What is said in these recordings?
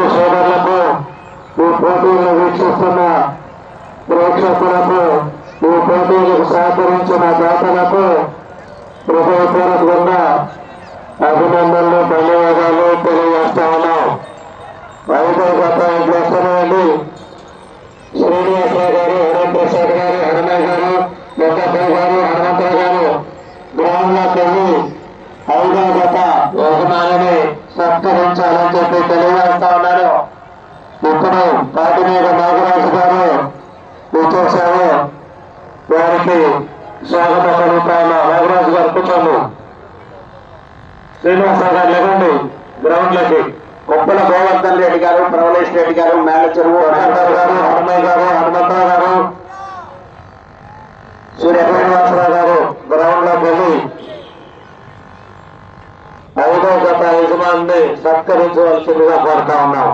Officer కూర్చోండి శ్రీనివాసరావు గారు లేకండి గ్రౌండ్లోకి కొప్పల గోవర్ధన్ రెడ్డి గారు ప్రవలేష్ రెడ్డి గారు మేళ్ళ చెరువు వెంకటరావు గారు హనుమయ్య గారు హనుమంతరావు గారు. సూర్య శ్రీనివాసరావు గారు గ్రౌండ్లోకి వెళ్ళి. ఐదో గత యజమాని సత్కరించవలసిందిగా కోరుతా ఉన్నాం.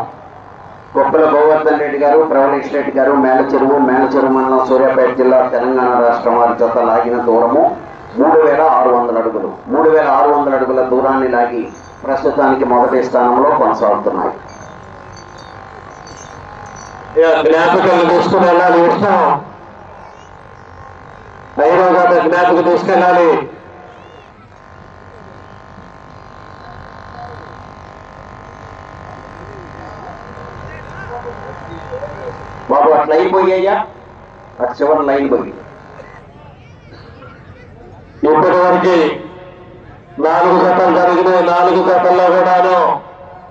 కొప్పల గోవర్ధన్ రెడ్డి గారు ప్రవలేష్ రెడ్డి గారు మేళ్ళ చెరువు మేళ్ళ చెరువు మండలం సూర్యాపేట జిల్లా తెలంగాణ రాష్ట్రం వారి జత లాగిన దూరము. మూడు వేల ఆరు వందల అడుగులు. మూడు వేల ఆరు వందల అడుగుల దూరాన్ని లాగి ప్రస్తుతానికి మొదటి స్థానంలో కొనసాగుతున్నాయి. జ్ఞాపికలు తీసుకుని వెళ్ళాలి ఐదో గత జ్ఞాపిక తీసుకెళ్ళాలి. బాబు అట్లా అయిపోయాయా? అటు చివరి లైన్ పోయి ఇప్పటి వరకు నాలుగు జతలు జరిగినాయి. నాలుగు జతల్లో కూడాను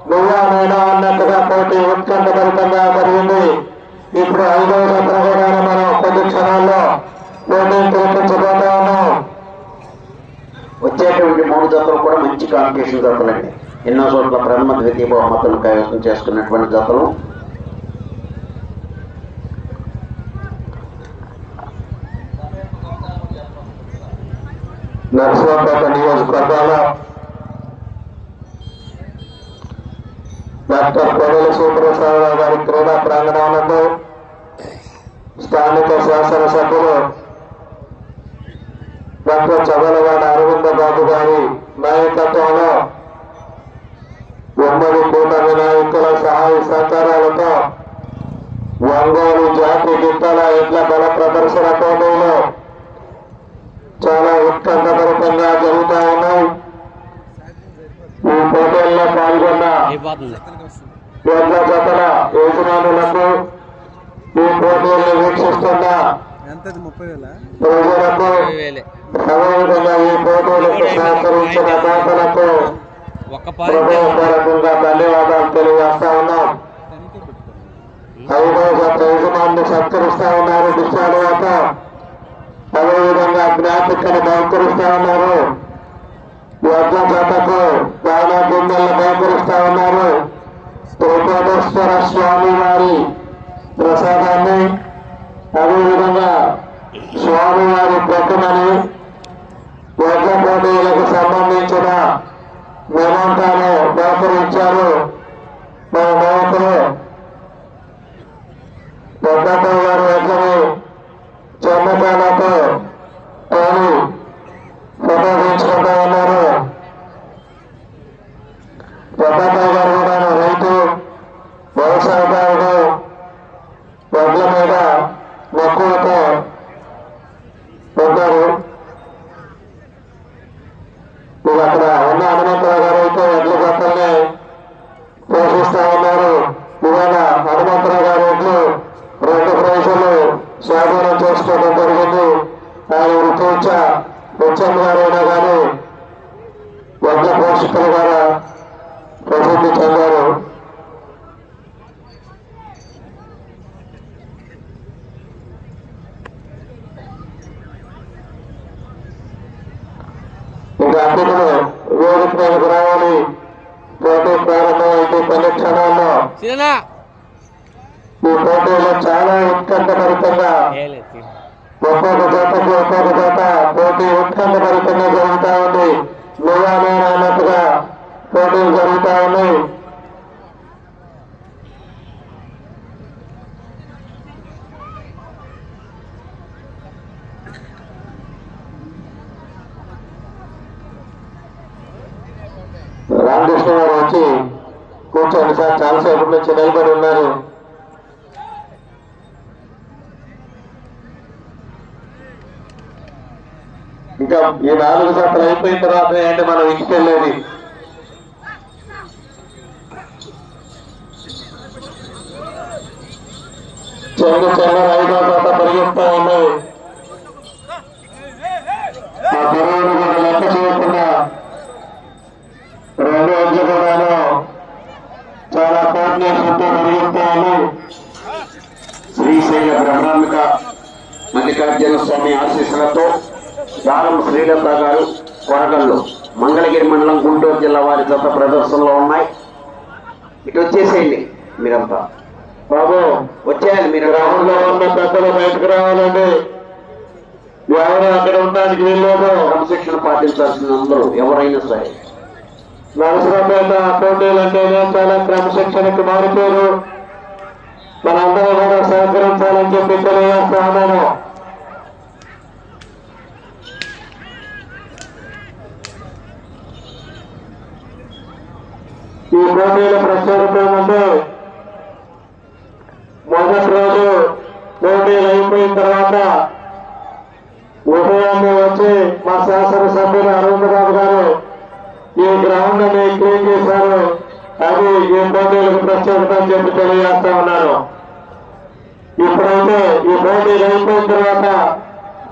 నువ్వా నేనా అన్నట్టుగా పోటీ ఉత్కంఠభరితంగా జరిగింది. ఇప్పుడు ఐదవ జతలు కూడా మనం కొద్ది క్షణాల్లో పోటీని తిరిపించబోతా ఉన్నాం వచ్చేటువంటి మూడు జతలు కూడా మంచి కాంపిటీషన్ జతలండి. ఎన్నో చోట్ల ప్రథమ ద్వితీయ బహుమతులు కైవసం చేసుకున్నటువంటి జతలు. నరసింహపేట నియోజకవర్గాల డాక్టర్ కొడల సూప్రసాదరావు గారి క్రీడా ప్రాంగణంలో స్థానిక శాసనసభ్యులు డాక్టర్ చదలవాడ అరవింద బాబు గారి నాయకత్వంలో ఉమ్మడి కూటమి నాయకుల సహాయ సహకారాలతో ఒంగోలు జాతి గిట్టల ఎడ్ల బల ప్రదర్శన పోటీలో చాలా యజమానులకు ఈ వీక్షిస్తున్న ప్రజలకు అదేవిధంగా ఈ పోటీలకు సహకరించిన దాతలకు హృదయపూర్వకంగా ధన్యవాదాలు తెలియజేస్తా ఉన్నాం. గత యజమాన్ని సత్కరిస్తా ఉన్నారు డిశ్చార్జ్ అదేవిధంగా జ్ఞాపికను బహుకరిస్తా ఉన్నారు. యజ్ఞ జతకు దానా గిన్నెలను బహుకరిస్తా ఉన్నారు త్రికోటేశ్వర స్వామి వారి ప్రసాదాన్ని అదేవిధంగా స్వామివారి ప్రతిమని యజ్ఞ పోటీలకు సంబంధించిన మెమంటాను బహుకరించారు Hırmat పోటీలు జరుగుతా ఉన్నాయి. రామకృష్ణ గారు వచ్చి కూర్చోండి సార్ చాలాసేపటి నుంచి నిలబడి ఉన్నారు. ఇంకా ఈ నాలుగు సార్లు అయిపోయిన తర్వాత ఏంటి మనం ఇంటికి వెళ్ళేది. చెంగు చెంగు ఐదో జత పరిగెత్తా ఉన్నాయి ఆ పరువును కూడా లెక్క చేయకుండా రెండు రోజులు కూడాను చాలా పార్ట్నర్షిప్తో పరిగెత్తా ఉన్నాయి శ్రీశైల బ్రహ్మాంబిక మల్లికార్జున స్వామి ఆశీస్సులతో దారం శ్రీలత గారు కొరగల్లు మంగళగిరి మండలం గుంటూరు జిల్లా వారి జత ప్రదర్శనలో అందరూ ఎవరైనా నరసరాపేట పోటీలు అంటేనే చాలా క్రమశిక్షణకు మారిపోయారు మనందరూ కూడా సహకరించాలని చెప్పి తెలియజేస్తా ఉన్నాను ఈ పోటీల ప్రత్యేకత ఏమంటే మొదటి రోజు పోటీలు అయిపోయిన తర్వాత ఉదయాన్నే వచ్చి మా శాసనసభ్యులు అరవింద్ బాబు గారు ఈ గ్రౌండ్ని క్లీన్ చేశారు అది ఈ పోటీలకు ప్రత్యేకత అని చెప్పి తెలియజేస్తా ఉన్నాను? ఇప్పుడైతే ఈ పోటీ అయిపోయిన తర్వాత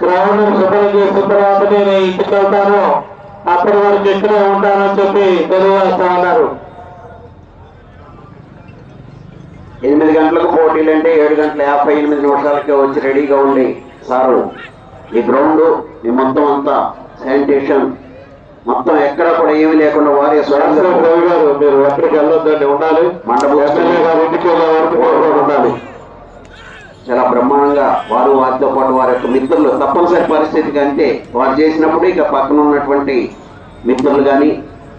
గ్రౌండ్ శుభ్రం చేసిన తర్వాత నేను ఇంటికి వెళ్తాను. అప్పటి వరకు ఇక్కడే ఉంటానని చెప్పి తెలియజేస్తా ఉన్నారు. ఎనిమిది గంటలకు పోటీలు అంటే ఏడు గంటల యాభై ఎనిమిది నిమిషాలకే వచ్చి రెడీగా ఉండి సారు. ఈ గ్రౌండ్ ఈ మొత్తం అంతా శానిటేషన్ మొత్తం ఎక్కడ కూడా ఏమీ లేకుండా వారే రవి గారు మీరు ఎక్కడికి వెళ్ళొద్దండి ఉండాలి. ఎమ్మెల్యే గారు ఇంటికి ఉండాలి. చాలా బ్రహ్మాండంగా వారు వారితో పాటు వారి యొక్క మిత్రులు తప్పనిసరి పరిస్థితికి అంటే వారు చేసినప్పుడు ఇక పక్కన ఉన్నటువంటి మిత్రులు కానీ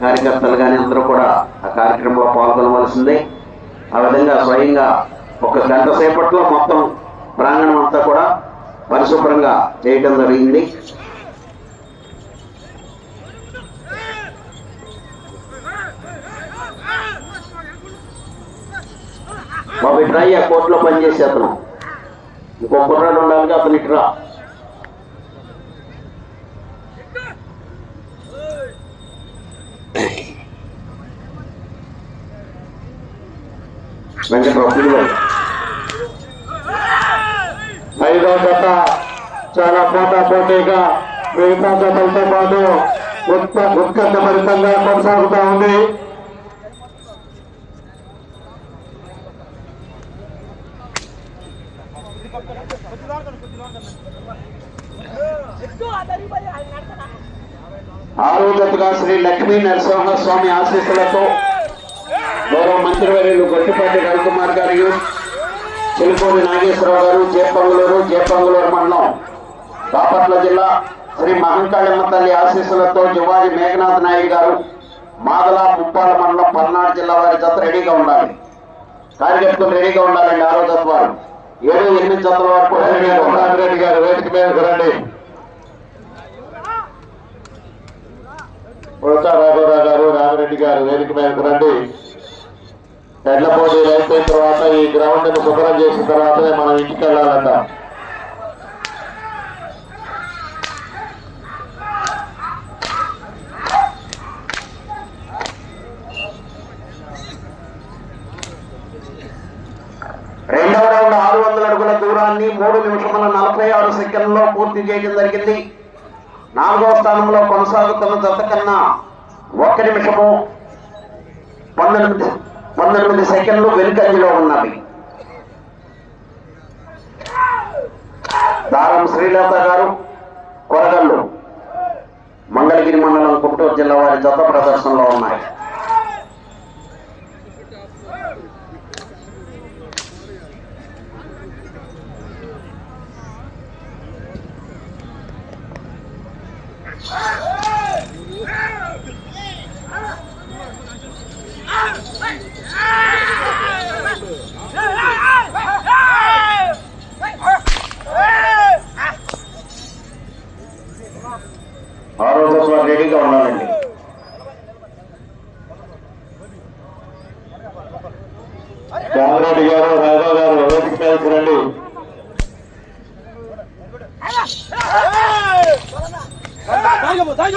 కార్యకర్తలు కానీ అందరూ కూడా ఆ కార్యక్రమంలో పాల్గొనవలసిందే. ఆ విధంగా స్వయంగా ఒక గంట సేపట్లో మొత్తం ప్రాంగణం అంతా కూడా పరిశుభ్రంగా చేయటం జరిగింది. బాబు ఆ కోర్టులో పనిచేసే అతను. ఇంకో కుర్రాడు ఉండాలి అతను ఇట్రా వెంకట్రావు ఐదో జత చాలా పోటా పోటీగా మిగతా జతలతో పాటు ఉత్క ఉత్కంఠభరితంగా కొనసాగుతా ఉంది. ఆరోగ్యతగా శ్రీ లక్ష్మీ నరసింహ స్వామి ఆశీస్సులతో గౌరవ మంత్రివర్యులు గొట్టిపాటి రవికుమార్ గారు చిలుకూరి నాగేశ్వరరావు గారు జేపంగులూరు జేపంగులూరు మండలం బాపట్ల జిల్లా శ్రీ మహంకాళమ్మ తల్లి ఆశీస్సులతో జువాజి మేఘనాథ్ నాయుడు గారు మాదల ముప్పాల మండలం పల్నాడు జిల్లా వారి జత రెడీగా ఉండాలి. కార్యకర్తలు రెడీగా ఉండాలండి ఆరో జత వారు ఏడు ఎనిమిది జతల వరకు రెడ్డి గారు వేదిక మీదకి రండి. ఉడతా రాఘవరావు గారు రామిరెడ్డి గారు వేదిక మీదకి రండి. ఎడ్ల పోటీలు అయిపోయిన తర్వాత ఈ గ్రౌండ్ని శుభ్రం చేసిన తర్వాతనే మనం ఇంటికి వెళ్ళాలంట రెండవ రౌండ్ ఆరు వందల అడుగుల దూరాన్ని మూడు నిమిషముల ఆరు సెకండ్లో పూర్తి చేయడం జరిగింది. నాలుగవ స్థానంలో కొనసాగుతున్న జత కన్నా ఒక్క నిమిషము పంతొమ్మిది పంతొమ్మిది సెకండ్లు వెనుకంజలో ఉన్నవి. దారం శ్రీలత గారు కొరగల్లు మంగళగిరి మండలం గుంటూరు జిల్లా వారి జత ప్రదర్శనలో ఉన్నాయి. Дай ему, дай!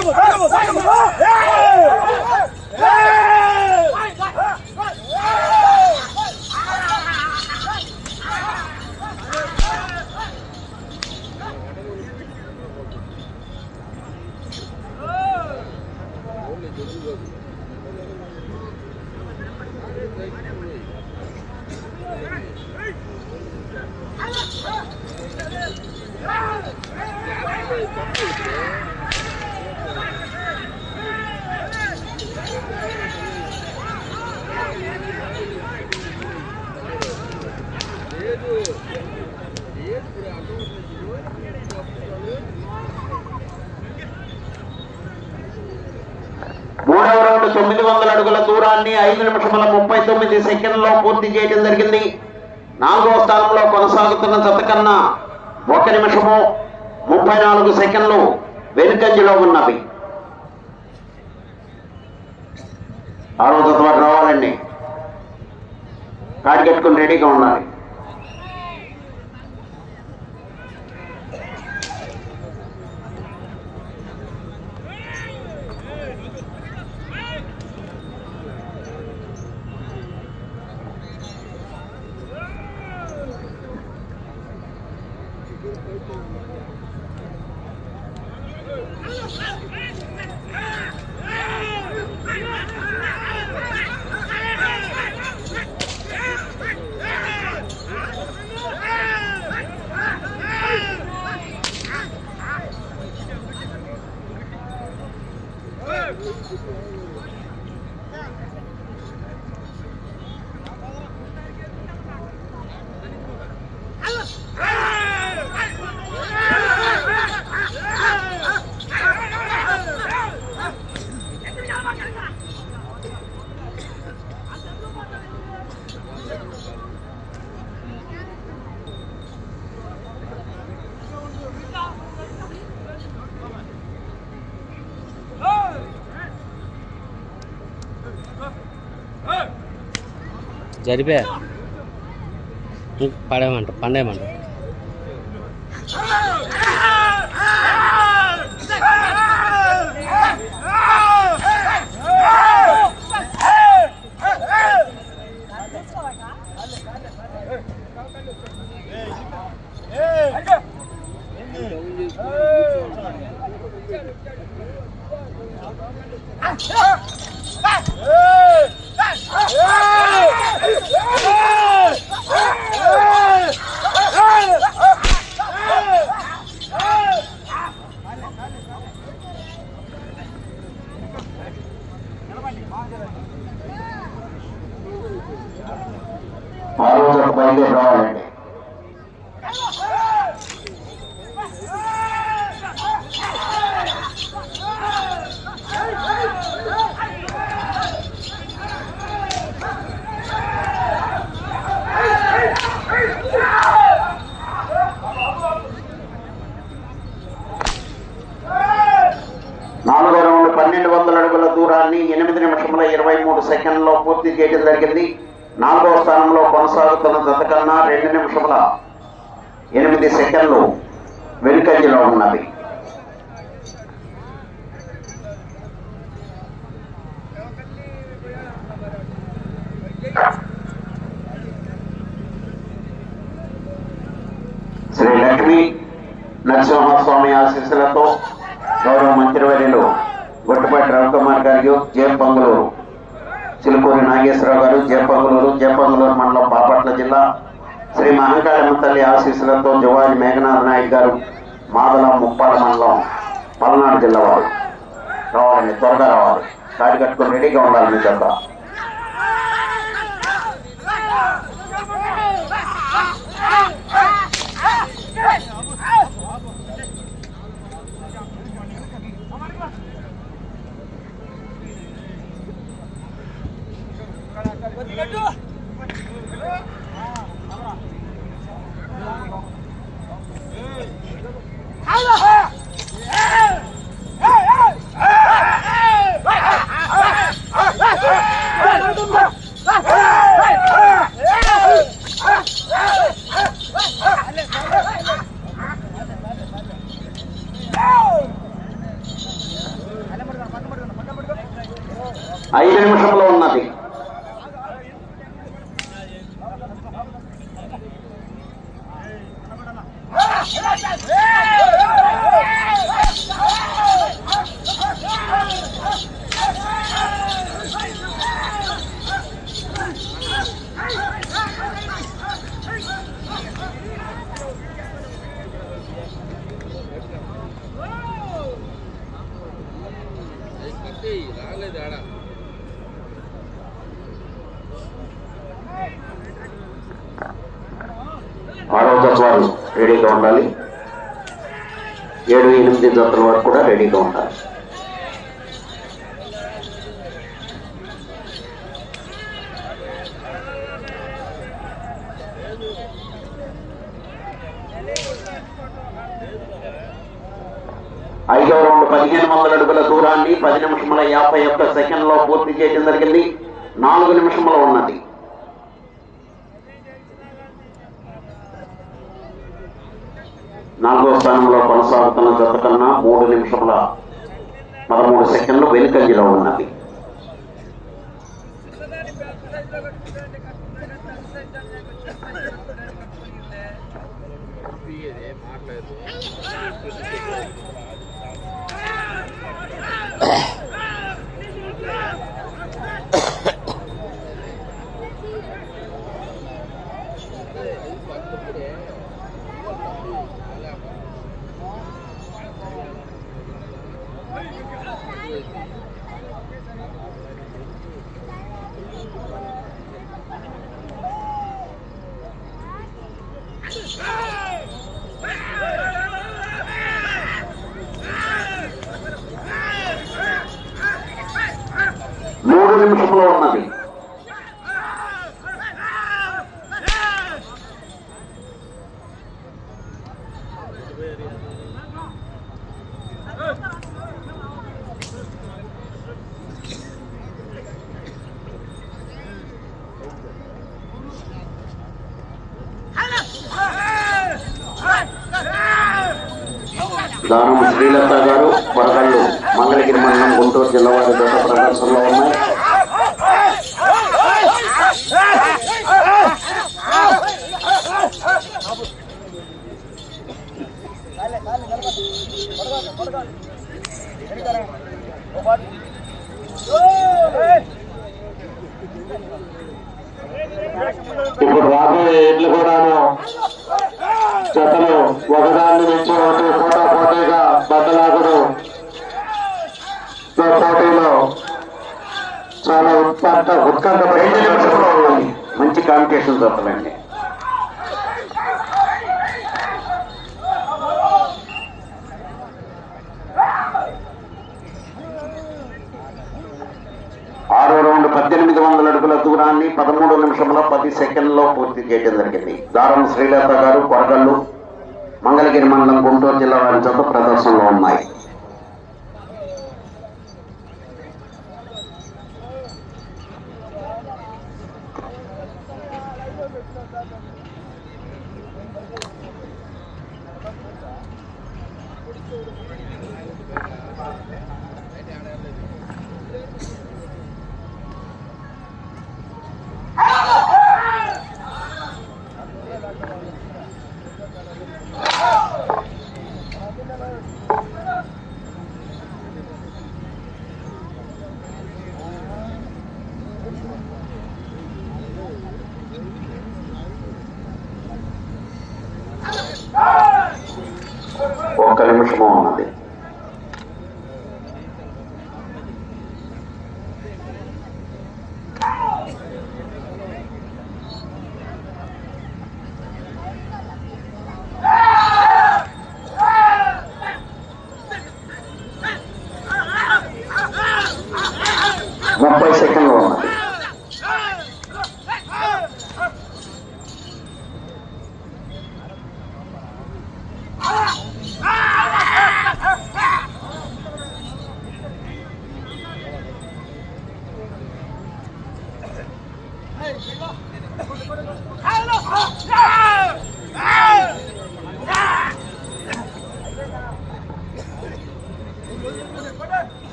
దూరాన్ని ఐదు నిమిషముల ముప్పై తొమ్మిది సెకండ్లో పూర్తి చేయడం జరిగింది. నాలుగో స్థానంలో కొనసాగుతున్న జత కన్నా ఒక నిమిషము ముప్పై నాలుగు సెకండ్లు వెనుకంజలో ఉన్నవి. ఆరో జత రావాలండి. కాడి కట్టుకుని రెడీగా ఉండాలి. జరిపే పడేయమంట పండేయమంట Ah జత బయలుదేరి రావాలండి నాలుగో రౌండ్ పన్నెండు వందల అడుగుల దూరాన్ని ఎనిమిది నిమిషముల ఇరవై మూడు సెకండ్లో పూర్తి చేయడం జరిగింది నాలుగవ స్థానంలో కొనసాగుతున్న జత రెండు నిమిషముల ఎనిమిది సెకండ్లు వెనుకంజలో ఉన్నది శ్రీ లక్ష్మి నరసింహస్వామి ఆశీస్సులతో గౌరవ మంత్రివర్యులు గొట్టుపాటి రవికుమార్ గారు జయపంగులూరు చిలుకూరి నాగేశ్వరరావు గారు జయపంగులూరు జయపంగులూరు మండలం బాపట్ల జిల్లా శ్రీ మహంకాళమ్మ తల్లి ఆశీస్సులతో జువాజి మేఘనాథ్ నాయుడు గారు మాదల ముప్పాల మండలం పల్నాడు జిల్లా వారు రావాలండి త్వరగా రావాలి. కాటి కట్టుకుని రెడీగా ఉండాలి మీ ఏడు ఎనిమిది జతల వరకు కూడా రెడీగా ఉండాలి ఐదవ రౌండ్ పదిహేను వందల అడుగుల దూరాన్ని పది నిమిషముల యాభై ఒక్క సెకండ్లో పూర్తి చేయడం జరిగింది. నాలుగు నిమిషములు ఉన్నది. నాలుగో స్థానంలో కొనసాగుతున్న జత కన్నా మూడు నిమిషముల పదమూడు సెకండ్లు వెనుకంజలో ఉన్నది Yeah నిమిషంలో ఉన్నది దానం శ్రీలత గారు వరదళ్ళు మంగళగిరి మండలం గుంటూరు జిల్లా వారి దశ ప్రదర్శనలో ఉన్నాయి ఇప్పుడు రాబోయే ఎడ్లు కూడాను జతలు ఒకదాని నుంచి ఒకటి పోటా పోటీగా బద్దలాగుడు ఈ పోటీలో చాలా ఉత్కంఠ ఉత్కంఠ నిమిషంలో మంచి కాంపిటీషన్ జతలండి ఆరో రౌండ్ పద్దెనిమిది వందల అడుగుల దూరాన్ని పదమూడు నిమిషంలో పది సెకండ్లో పూర్తి చేయడం జరిగింది. దారం శ్రీలత గారు కొరగల్లు మంగళగిరి మండలం గుంటూరు జిల్లా వారి జత ప్రదర్శనలో ఉన్నాయి.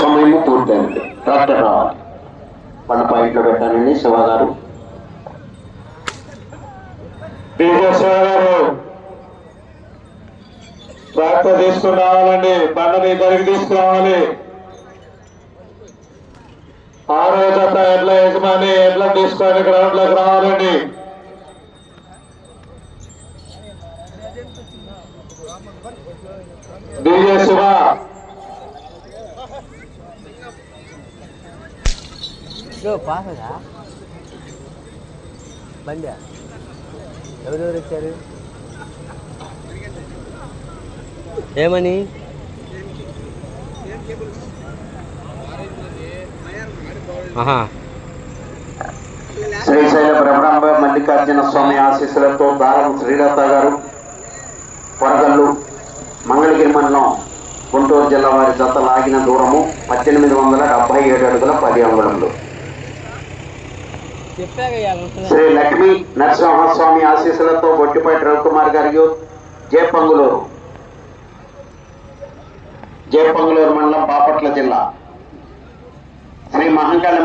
సమయం పూర్తయింది. డాక్టర్ రావాలి మన పాయింట్లో పెట్టానండి శివ గారు. ట్రాక్టర్ తీసుకుని రావాలండి. బండని ఇద్దరికి తీసుకురావాలి. ఆరో జత ఎడ్ల యజమాని ఎడ్ల తీసుకొని గ్రౌండ్లోకి రావాలండి. డీజే శివ పాసగా బండి. ఎవరెవరు వచ్చారు? ఏమని? శ్రీశైల బ్రహ్మాంబ మల్లికార్జున స్వామి ఆశీస్సులతో దారం శ్రీలత గారు వరదల్లు మంగళగిరి మండలం గుంటూరు జిల్లా వారి జత లాగిన దూరము పద్దెనిమిది వందల డెబ్బై ఏడు అడుగుల పది అంగుళములు. శ్రీ లక్ష్మీ నరసింహస్వామి ఆశీస్సులతో బొట్టిపాటి రవికుమార్ గారి జయపంగులూరు జయపంగులూరు మండలం బాపట్ల జిల్లా. శ్రీ మహంకాళి